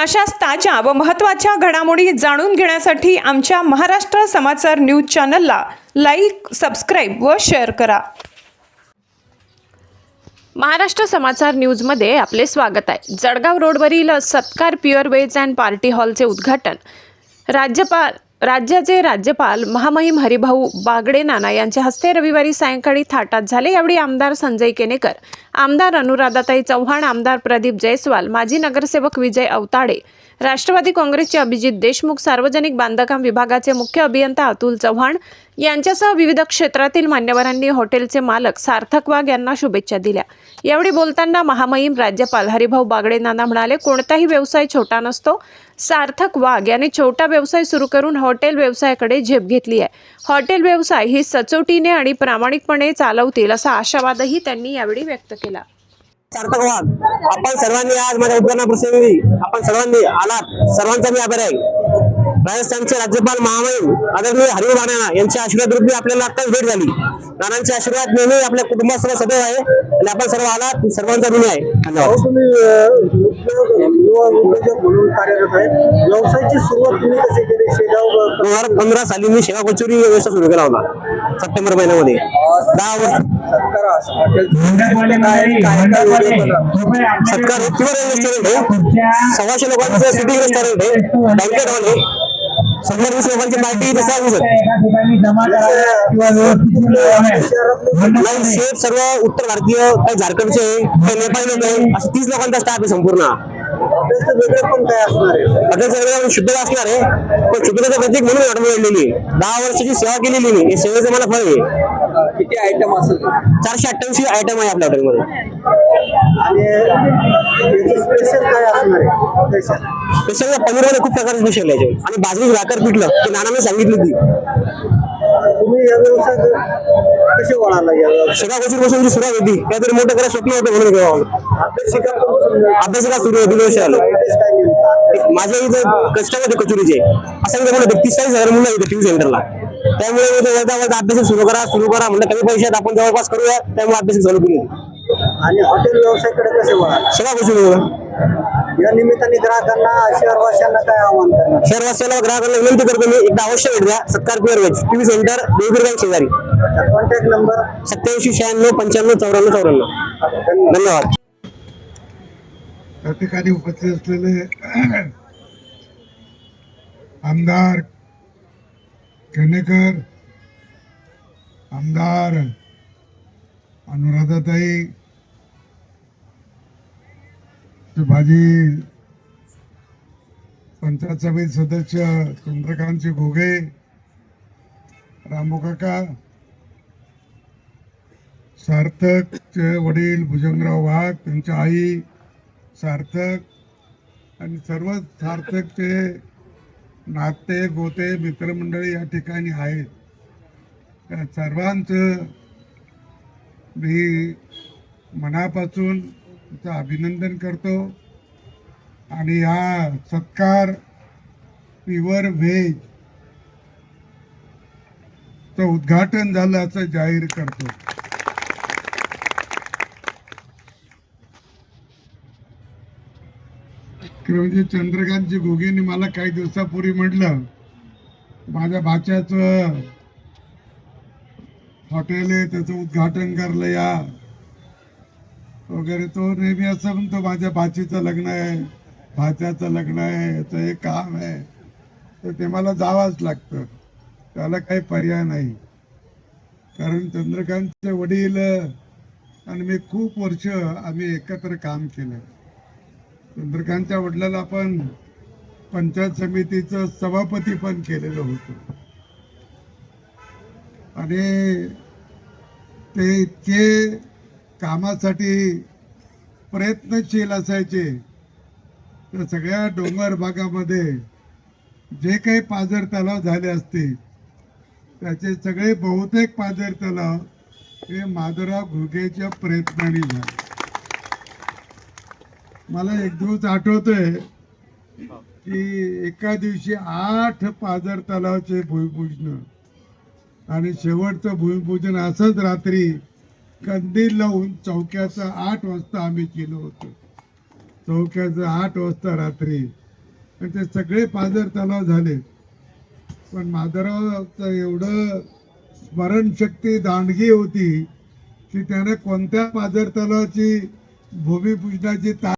अशाच ताज्या व महत्त्वाच्या घडामोडी जाणून घेण्यासाठी आमच्या महाराष्ट्र समाचार न्यूज चॅनलला लाईक सबस्क्राईब व शेअर करा. महाराष्ट्र समाचार न्यूजमध्ये आपले स्वागत आहे. जळगाव रोडवरील Satkar pure veg and party हॉलचे उद्घाटन. राज्यपाल राज्याचे राज्यपाल महामहिम हरिभाऊ बागडे नाना यांच्या हस्ते रविवारी सायंकाळी थाटात झाले. यावेळी आमदार संजय केनेकर आमदार अनुराधाताई चव्हाण आमदार प्रदीप जयस्वाल माजी नगरसेवक विजय अवताडे राष्ट्रवादी काँग्रेसचे अभिजित देशमुख सार्वजनिक बांधकाम विभागाचे मुख्य अभियंता अतुल चव्हाण यांच्यासह विविध क्षेत्रातील मान्यवरांनी हॉटेलचे मालक सार्थक वाघ यांना शुभेच्छा दिल्या. यावेळी बोलताना महामहिम राज्यपाल हरिभाऊ बागडे नाना म्हणाले कोणताही व्यवसाय छोटा नसतो. सार्थक वाघ यांनी छोटा व्यवसाय सुरू करून हॉटेल व्यवसायाकडे झेप घेतली आहे. हॉटेल व्यवसाय ही सचोटीने आणि प्रामाणिकपणे चालवतील असा आशावादही त्यांनी यावेळी व्यक्त केला. सार्थक वाघ आपण सर्वांनी आज माझ्या उद्घाटनाप्रसंगी आपण सर्वांनी आलात. सर्वांचा मी आभार आहे. राजस्थानचे राज्यपाल महामहिम आदरणीय हरिभाऊ राणा यांच्या आशीर्वाद रूपी आपल्याला आत्ताच भेट झाली. राणांचे आशीर्वाद नेहमी आपल्या कुटुंबासह सदैव आहे आणि आपण सर्व आलात सर्वांचा ऋणी आहे. धन्यवाद. तुम्ही अ, उद्योग युवा उद्योजक म्हणून कार्यरत आहे व्यवसायाची सुरुवात तुम्ही कशी केली? शेगाव दोन हजार पंधरा साली मी शेवा कचोरी व्यवसाय सुरू केला होता सप्टेंबर महिन्यामध्ये. दहा वर्ष. सत्कार रेस्टॉरंट आहे. सव्वाशे लोकांचं सिटिंग रेस्टॉरंट आहे. बँकेट हॉल आहे. शंभर वीस लोकांची पार्टी इथे सांगू नाही. शेफ सर्व उत्तर भारतीय काही झारखंडचे आहे, काही नेपाळी लोक आहे असं तीस लोकांचा स्टाफ आहे संपूर्ण. काय असणार आहे? हॉटेल सगळं शुद्धता असणार आहे. पण शुद्धतेचं प्रतीक म्हणून निवडलेली आहे. दहा वर्षाची सेवा केलेली मी हे सेवेचं मला फळ आहे. किती आयटम असेल? चारशे अठ्ठ्याऐंशी आयटम आहे आपल्या हॉटेलमध्ये आणि याचं स्पेशल काय असणार आहे? स्पेशल स्पेशल पनीरमध्ये खूप प्रकारचे स्पेशल आहे याच्यावर. आणि बाजरी भाकर पिठलं ते नानाने सांगितली ती. तुम्ही या व्यवसायात कसे वळाला या व्यवसायात? शेगा कचूरपासून जी सुरुवात होती काहीतरी मोठं करायचं स्वप्न होतं म्हणून तेव्हा अभ्यासिका अभ्यासिका सुरू होती वर्ष आलं. माझ्या इथं कस्टमर होते कचुरीचे. असं मी म्हणलं तीस चाळीस हजार मुलं इथे टीव्ही सेंटरला त्यामुळे मी ते वरता वरता अभ्यास सुरू करा सुरू करा म्हणलं कमी पैशात आपण जवळपास करूया त्यामुळे अभ्यास चालू केली. आणि हॉटेल व्यवसायाकडे कसे वळाला? शेगा कचूर या निमित्ताने ग्राहकांना शहरवासियांना काय आव्हान करणार? शहरवासियाला ग्राहकांना विनंती करतो मी एकदा अवश्य भेट द्या. Satkar pure veg TV centre Devgiri bank शेजारी कॉन्टॅक्ट नंबर सत्याऐंशी शहाण्णव पंच्याण्णव चौऱ्याण्णव चौऱ्याण्णव. धन्यवाद. त्या ठिकाणी उपस्थित असलेले आमदार केनेकर आमदार अनुराधाताई माझी पंचायत समिती सदस्य चंद्रकांतजी घोगे रामोकाका सार्थकचे वडील भुजंगराव वाघ त्यांच्या आई सार्थक आणि सर्व सार्थकचे नाते गोते मित्रमंडळी या ठिकाणी आहेत. त्या सर्वांचं मी मनापासून तिचं अभिनंदन करतो. आणि हा सत्कार प्युअर व्हेज चं उद्घाटन झालं असं जाहीर करतो. म्हणजे चंद्रकांतजी घोगेंनी मला काही दिवसापूर्वी म्हटलं माझ्या भाच्याचं हॉटेल आहे त्याचं उद्घाटन करलं या. वगैरे. तो नेहमी असं म्हणतो माझ्या भाचीचं लग्न आहे. भाच्याचं लग्न आहे. याचं हे काम आहे. तर ते मला जावाच लागतं. त्याला काही पर्याय नाही. कारण चंद्रकांतचे वडील आणि मी खूप वर्ष आम्ही एकत्र काम केलं. चंद्रकांतच्या वडिलाला आपण पंचायत समितीचं सभापती पण केलेलं होतं. आणि ते इतके कामासाठी प्रयत्नशील असायचे. तर सगळ्या डोंगर भागामध्ये जे काही पाझर तलाव झाले असतील त्याचे सगळे बहुतेक पाझर तलाव हे माधवराव घुगेच्या प्रयत्नाने झाले. मला एक दिवस आठवतोय की एका दिवशी आठ पाझर तलावचे भूमिपूजन आणि शेवटचं भूमिपूजन असंच रात्री कंदील लावून चौक्याचं आठ वाजता आम्ही केलं होतं. चौक्याचं आठ वाजता रात्री. आणि ते सगळे पाजर तलाव झाले. पण माधवरावचं एवढं स्मरणशक्ती दांडगी होती की त्याने कोणत्या पाजर तलावाची भूमिपूजनाची ता